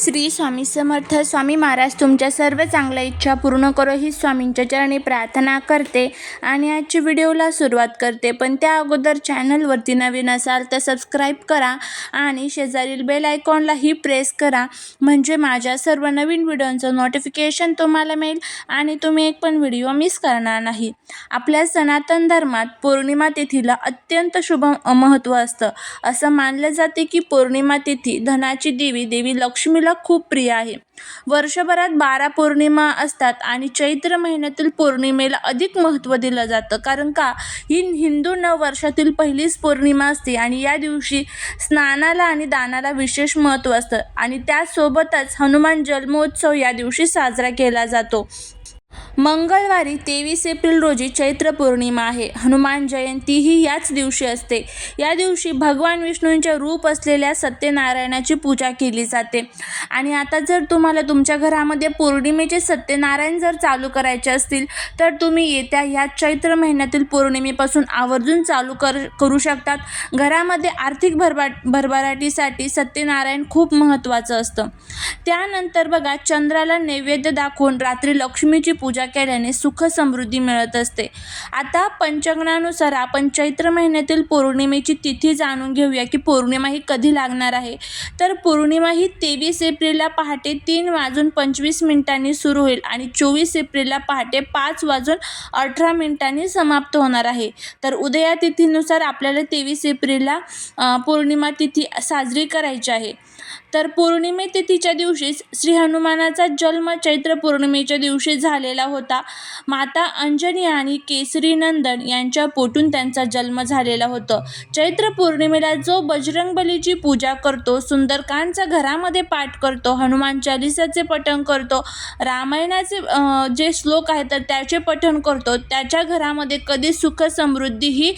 श्री स्वामी समर्थ स्वामी महाराज तुमच्या सर्व चांगल्या इच्छा पूर्ण करो ही स्वामींच्या चरणी प्रार्थना करते आणि आजच्या व्हिडिओला सुरुवात करते. पण त्या अगोदर चॅनलवरती नवीन असाल तर सबस्क्राईब करा आणि शेजारील बेल आयकॉनलाही प्रेस करा. म्हणजे माझ्या सर्व नवीन व्हिडिओंचं नोटिफिकेशन तुम्हाला मिळेल आणि तुम्ही एक पण व्हिडिओ मिस करणार नाही. आपल्या सनातन धर्मात पौर्णिमा तिथीला अत्यंत शुभ महत्त्व असतं. असं मानलं जाते की पौर्णिमा तिथी धनाची देवी देवी लक्ष्मीला खूप प्रिय आहे. वर्षभरात बारा पौर्णिमा असतात आणि चैत्र महिन्यातील पौर्णिमेला अधिक महत्त्व दिलं जातं. कारण का? ही हिंदू नववर्षातील पहिलीच पौर्णिमा असते आणि या दिवशी स्नानाला आणि दानाला विशेष महत्त्व असतं. आणि त्यासोबतच हनुमान जन्मोत्सव या दिवशी साजरा केला जातो. मंगळवारी तेवीस एप्रिल रोजी चैत्र पौर्णिमा आहे. हनुमान जयंती ही याच दिवशी असते. या दिवशी भगवान विष्णूंचे रूप असलेल्या सत्यनारायणाची पूजा केली जाते. आणि आता जर तुम्हाला तुमच्या घरामध्ये पौर्णिमेचे सत्यनारायण जर चालू करायचे असतील तर तुम्ही येत्या ह्या चैत्र महिन्यातील पौर्णिमेपासून आवर्जून चालू कर करू शकतात. घरामध्ये आर्थिक भरभराट भरभराटीसाठी सत्यनारायण खूप महत्त्वाचं असतं. त्यानंतर बघा चंद्राला नैवेद्य दाखवून रात्री लक्ष्मीची पूजा केल्याने सुख समृद्धी मिळत असते. आता पंचांगणानुसार आपण चैत्र महिन्यातील पौर्णिमेची तिथी जाणून घेऊया की पौर्णिमा ही कधी लागणार आहे. तर पौर्णिमा ही तेवीस एप्रिलला पहाटे तीन वाजून पंचवीस मिनिटांनी सुरू होईल आणि चोवीस एप्रिलला पहाटे पाच वाजून अठरा मिनिटांनी समाप्त होणार आहे. तर उदया तिथीनुसार आपल्याला तेवीस एप्रिलला पौर्णिमा तिथी साजरी करायची आहे. तर पौर्णिमे तिथीच्या दिवशीच श्री हनुमानाचा जन्म चैत्र पौर्णिमेच्या दिवशी झालेला होता. माता अंजनी आणि केसरी नंदन यांच्या पोटून त्यांचा जन्म झालेला होता. चैत्र पौर्णिमेला जो बजरंगबलीची पूजा करतो सुंदरकांडचा घरामध्ये पाठ करतो हनुमान चालिसाचे पठण करतो रामायणाचे जे श्लोक आहेत तर त्याचे पठण करतो. त्याच्या घरामध्ये कधी सुख समृद्धी ही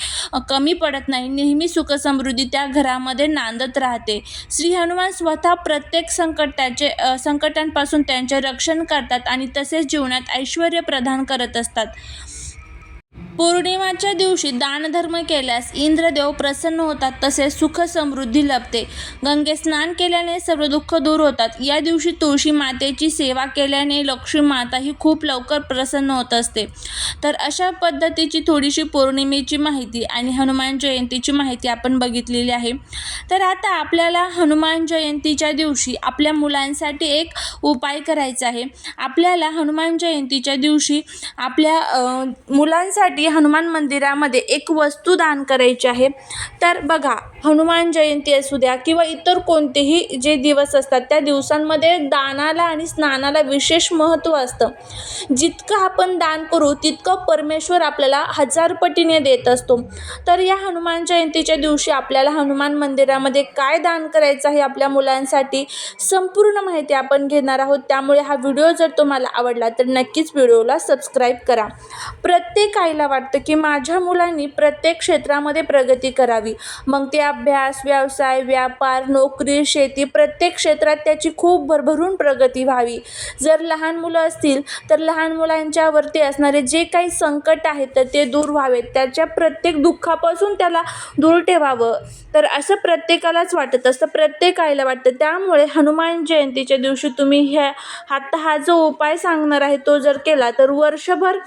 कमी पडत नाही. नेहमी सुख समृद्धी त्या घरामध्ये नांदत राहते. श्री हनुमान स्वतः प्रत्येक संकटाचे त्याचे संकटांपासून त्यांचे रक्षण करतात आणि तसेच जीवनात ऐश्वर प्रदान करत असतात. पौर्णिमाच्या दिवशी दानधर्म केल्यास इंद्रदेव प्रसन्न होतात तसेच सुख समृद्धी लभते. गंगे स्नान केल्याने सर्व दुःख दूर होतात. या दिवशी तुळशी मातेची सेवा केल्याने लक्ष्मी माता ही खूप लवकर प्रसन्न होत असते. तर अशा पद्धतीची थोडीशी पौर्णिमेची माहिती आणि हनुमान जयंतीची माहिती आपण बघितलेली आहे. तर आता आपल्याला हनुमान जयंतीच्या दिवशी आपल्या मुलांसाठी एक उपाय करायचा आहे. आपल्याला हनुमान जयंतीच्या दिवशी आपल्या मुलांसाठी हनुमान मंदिरामध्ये एक वस्तू दान करायची आहे. तर बघा हनुमान जयंती असू द्या किंवा इतर कोणतेही जे दिवस असतात त्या दिवसांमध्ये दानाला आणि स्नानाला विशेष महत्त्व असतं. जितकं आपण दान करू तितकं परमेश्वर आपल्याला हजार पटीने देत असतो. तर या हनुमान जयंतीच्या दिवशी आपल्याला हनुमान मंदिरामध्ये काय दान करायचं आहे आपल्या मुलांसाठी संपूर्ण माहिती आपण घेणार आहोत. त्यामुळे हा व्हिडिओ जर तुम्हाला आवडला तर नक्कीच व्हिडिओला सबस्क्राईब करा. प्रत्येक आईला वाटतं की माझ्या मुलांनी प्रत्येक क्षेत्रामध्ये प्रगती करावी. मग ते अभ्यास व्यवसाय व्यापार नोकरी शेती प्रत्येक क्षेत्रात त्याची खूप भरभरून प्रगती व्हावी. जर लहान मुलं असतील तर लहान मुलांच्यावरती असणारे जे काही संकट आहेत तर ते दूर व्हावेत. त्याच्या प्रत्येक दुःखापासून त्याला दूर ठेवावं. तर असं प्रत्येकालाच वाटत असतं प्रत्येक आईला वाटतं. त्यामुळे हनुमान जयंतीच्या दिवशी तुम्ही ह्या आता हा जो उपाय सांगणार आहे तो जर केला तर वर्षभर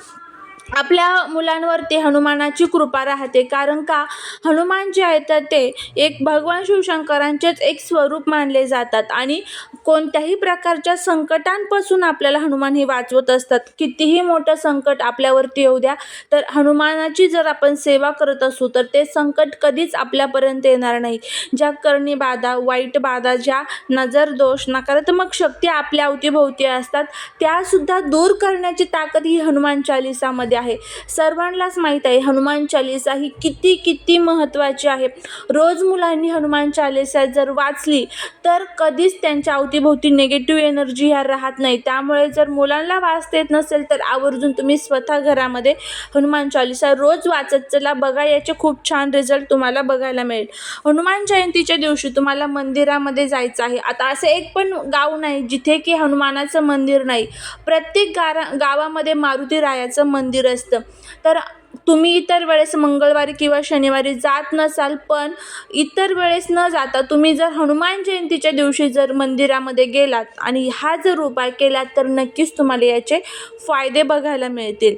आपल्या मुलांवरती हनुमानाची कृपा राहते. कारण का? हनुमान जे आहेत तर ते एक भगवान शिवशंकरांचेच एक स्वरूप मानले जातात. आणि कोणत्याही प्रकारच्या संकटांपासून आपल्याला हनुमान हे वाचवत असतात. कितीही मोठं संकट आपल्यावरती येऊ द्या तर हनुमानाची जर आपण सेवा करत असू तर ते संकट कधीच आपल्यापर्यंत येणार नाही. ज्या करणी बाधा वाईट बाधा ज्या नजर दोष नकारात्मक शक्ती आपल्या अवतीभोवती असतात त्यासुद्धा दूर करण्याची ताकद ही हनुमान चालिसामध्ये आहे. सर्वांनाच माहीत आहे हनुमान चालिसा ही किती किती महत्त्वाची आहे. रोज मुलांनी हनुमान चालिसा जर वाचली तर कधीच त्यांच्या अवती अवतीभोवती निगेटिव्ह एनर्जी ह्या राहत नाही. त्यामुळे जर मुलांना वाचता येत नसेल तर आवर्जून तुम्ही स्वतः घरामध्ये हनुमान चालिसा रोज वाचत. चला बघा याचे खूप छान रिझल्ट तुम्हाला बघायला मिळेल. हनुमान जयंतीच्या दिवशी तुम्हाला मंदिरामध्ये जायचं आहे. आता असं एक पण गाव नाही जिथे की हनुमानाचं मंदिर नाही. प्रत्येक गारा गावामध्ये मारुती रायाचं मंदिर असतं. तर तुम्ही इतर वेळेस मंगळवारी किंवा शनिवारी जात नसाल पण इतर वेळेस न जाता तुम्ही जर हनुमान जयंतीच्या दिवशी जर मंदिरामध्ये गेलात आणि हा जर उपाय केलात तर नक्कीच तुम्हाला याचे फायदे बघायला मिळतील.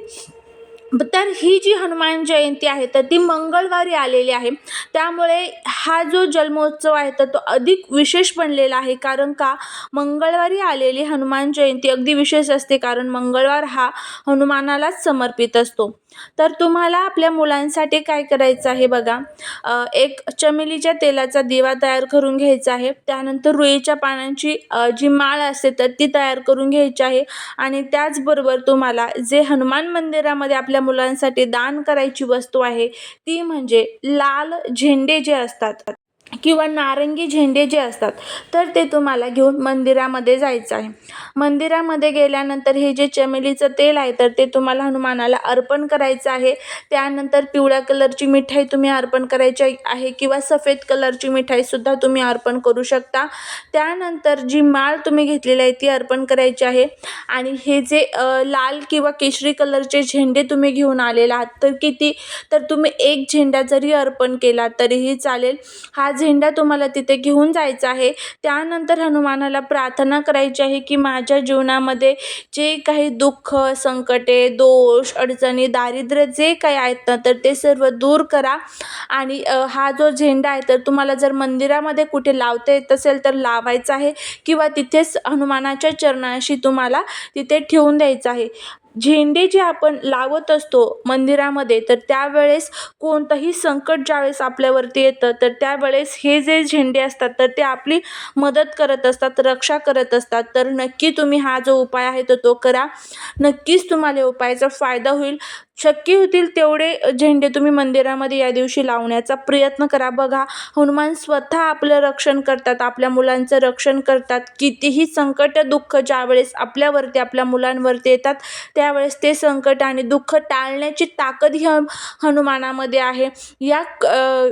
तर ही जी हनुमान जयंती आहे तर ती मंगळवारी आलेली आहे. त्यामुळे हा जो जन्मोत्सव आहे तर तो अधिक विशेष बनलेला आहे. कारण का? मंगळवारी आलेली हनुमान जयंती अगदी विशेष असते कारण मंगळवार हा हनुमानालाच समर्पित असतो. तर तुम्हाला आपल्या मुलांसाठी काय करायचं आहे बघा? एक चमेलीच्या तेलाचा दिवा तयार करून घ्यायचा आहे. त्यानंतर रुईच्या पानांची जी माळ असते तर ती तयार करून घ्यायची आहे. आणि त्याचबरोबर तुम्हाला जे हनुमान मंदिरामध्ये आपल्या मुलांसाठी दान करायची वस्तू आहे ती म्हणजे लाल झेंडे जे असतात किंवा नारंगी झेंडे जे असतात तर ते तुम्हाला घेऊन मंदिरामध्ये जायचं आहे. मंदिरामध्ये गेल्यानंतर हे जे चमेलीचं तेल आहे तर ते तुम्हाला हनुमानाला अर्पण करायचं आहे. त्यानंतर पिवळ्या कलरची मिठाई तुम्ही अर्पण करायची आहे किंवा सफेद कलरची मिठाईसुद्धा तुम्ही अर्पण करू शकता. त्यानंतर जी माळ तुम्ही घेतलेली आहे ती अर्पण करायची आहे. आणि हे जे लाल किंवा केशरी कलरचे झेंडे तुम्ही घेऊन आलेला आहात तर किती तर तुम्ही एक झेंडा जरी अर्पण केला तरीही चालेल. हा झेंडा तुम्हाला तिथे घेऊन जायचा आहे. त्यानंतर हनुमानाला प्रार्थना करायची आहे की माझ्या जीवनामध्ये जे काही दुःख संकटे दोष अडचणी दारिद्र्य जे काही आहेत ना तर ते सर्व दूर करा. आणि हा जो झेंडा आहे तर तुम्हाला जर मंदिरामध्ये कुठे लावता येत असेल तर लावायचा आहे. किंवा तिथेच हनुमानाच्या चरणाशी तुम्हाला तिथे ठेवून द्यायचं आहे. झेंडे जे आपण लावत असतो मंदिरामध्ये तर त्यावेळेस कोणतंही संकट ज्यावेळेस आपल्यावरती येतं तर त्यावेळेस हे जे झेंडे असतात तर ते आपली मदत करत असतात रक्षा करत असतात. तर नक्की तुम्ही हा जो उपाय आहे तर तो करा. नक्कीच तुम्हाला उपायाचा फायदा होईल. शक्य होतील तेवढे झेंडे तुम्ही मंदिरामध्ये या दिवशी लावण्याचा प्रयत्न करा. बघा हनुमान स्वतः आपलं रक्षण करतात आपल्या मुलांचं रक्षण करतात. कितीही संकट दुःख ज्यावेळेस आपल्यावरती आपल्या मुलांवरती येतात त्यावेळेस ते संकट आणि दुःख टाळण्याची ताकद ही हनुमानामध्ये आहे. या क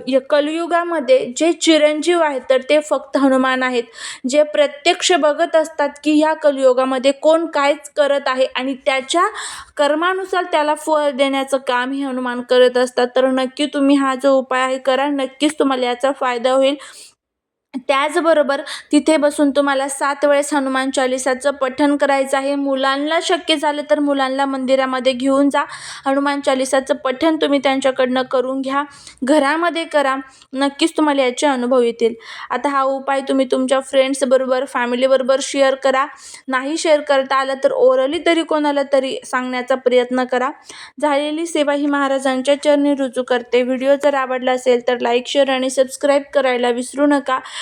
या कलियुगामध्ये जे चिरंजीव आहेत तर ते फक्त हनुमान आहेत. जे प्रत्यक्ष बघत असतात की ह्या कलियुगामध्ये कोण काय करत आहे आणि त्याच्या कर्मानुसार त्याला फळ देण्याचं काम हे हनुमान करत असतात. तर नक्की तुम्ही हा जो उपाय आहे करा. नक्कीच तुम्हाला याचा फायदा होईल. त्याचबरोबर तिथे बसून तुम्हाला सात वेळेस हनुमान चालिसाचं पठण करायचं आहे. मुलांना शक्य झालं तर मुलांना मंदिरामध्ये घेऊन जा. हनुमान चालिसाचं पठण तुम्ही त्यांच्याकडनं करून घ्या. घरामध्ये करा. नक्कीच तुम्हाला याचे अनुभव येतील. आता हा उपाय तुम्ही तुमच्या फ्रेंड्सबरोबर फॅमिलीबरोबर शेअर करा. नाही शेअर करता आलं तर ओरली तरी कोणाला तरी सांगण्याचा प्रयत्न करा. झालेली सेवा ही महाराजांच्या चरणी रुजू करते. व्हिडिओ जर आवडला असेल तर लाईक शेअर आणि सबस्क्राईब करायला विसरू नका.